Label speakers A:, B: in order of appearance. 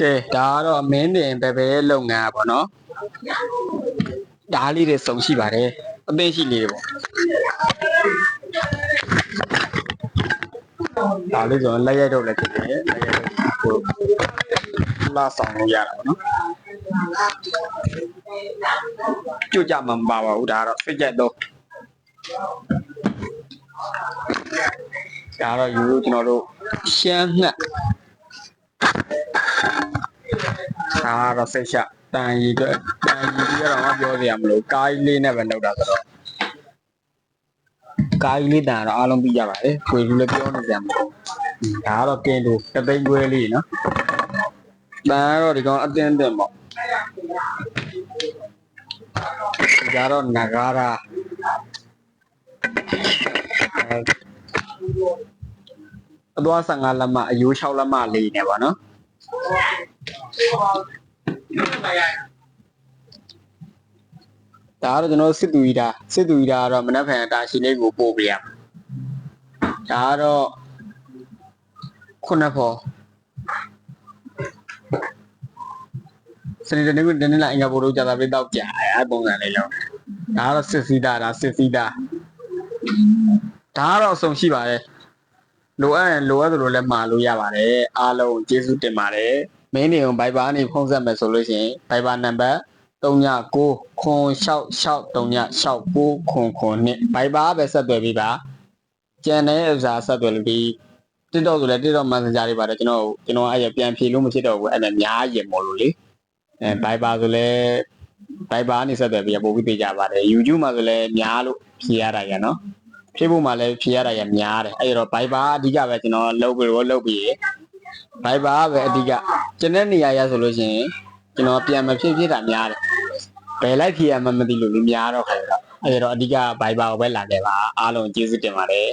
A: ကဲဒါကတော့အမင်းတင်ပဲပဲလုပ်ငန်းอ่ะပေါ့နော်ဒါလေးတွေစုံရှိပါတယ်အသိရှိလေးတွေပေါ့ဒါလေးဆိုရင်လက်ရိုက်တော့လည်းဖြစ်တယ်လက်ရိုက်တော့ကိုလာဆောင်လို့ရတာပေါ့နော်ကြွကြမှာမပါပါဘူးဒါကတော့စိတ်ကြက်တော့ဒါတော့ယူလို့ကျွန်တော်တို့ရှမ်းငှက် ဒါကတော့စိတ်ရှတန်ရီအတွက်တန်ရီပြီးတော့မပြောစရာမလိုကားကြီးလေးနဲ့ပဲလုပ်တာဆိုတော့ကားကြီးလေးတန်ကတော့အားလုံးပြီးကြပါတယ်ခွေလူလည်းပြောနေကြမှာဒါကတော့ကင်းတူတသိန်းခွဲလေးနော်တန်ကတော့ဒီကောင်အတင်းတင်းပေါ့ဒီကတော့နဂါရာအသွား15လက်မအယိုး6လက်မလေးနေပါနော် ဒါကတော့ကျွန်တော်စစ်သူကြီးတာစစ်သူကြီးတာကတော့မနက်ဖြန်တာရှိလေးကိုပို့ပြရဒါကတော့ခုနဖော်စနေတနေ့ကတနေ့လာအင်္ဂါဘို့လို့ကြာတာပြတော့ကြာအဲပုံစံလေးလုံးဒါကတော့စစ်စီးတာဒါစစ်စီးတာဒါကတော့အဆုံးရှိပါတယ်လိုအပ်ရင်လိုအပ်သလိုလည်းမှာလို့ရပါတယ်အားလုံးကျေးဇူးတင်ပါတယ် မင်းနေုံဘိုက်ဘာနေဖုန်းဆက်မယ်ဆိုလို့ရှိရင်ဘိုက်ဘာနံပါတ်39ခွန်663969ခွန်ခွန်နှစ်ဘိုက်ဘာပဲဆက်သွယ်ပြီးပါကျန်တဲ့ဥစားဆက်သွယ်လို့ဒီ TikTok ဆိုလဲ TikTok Messenger တွေပါတယ်ကျွန်တော်ကျွန်တော်အဲ့ရပြန်ဖြေလို့မဖြစ်တော့ဘူးအဲ့ဒါများရင်မို့လို့လေအဲဘိုက်ဘာဆိုလဲဘိုက်ဘာနေဆက်သွယ်ပြီးပို့ပြီးပေးကြပါတယ် YouTube မှာဆိုလဲများလို့ဖြေရတာရနော်ဖြေဖို့မှလည်းဖြေရတာရများတယ်အဲ့တော့ဘိုက်ဘာအဓိကပဲကျွန်တော်လုပ်ပြီးတော့လုပ်ပြီးဘိုက်ဘာပဲအဓိက ကျွန်တဲ့နေရာရဆိုလို့ရှိရင်ကျွန်တော်ပြန်မဖြစ်ဖြစ်တာများတယ်ဘယ်လိုက်ဖြေရမှမသိလို့လူများတော့ခါရတော့အဲ့တော့အဓိကဘိုက်ဘာကိုပဲလာခဲ့ပါအားလုံးကျေးဇူးတင်ပါတယ်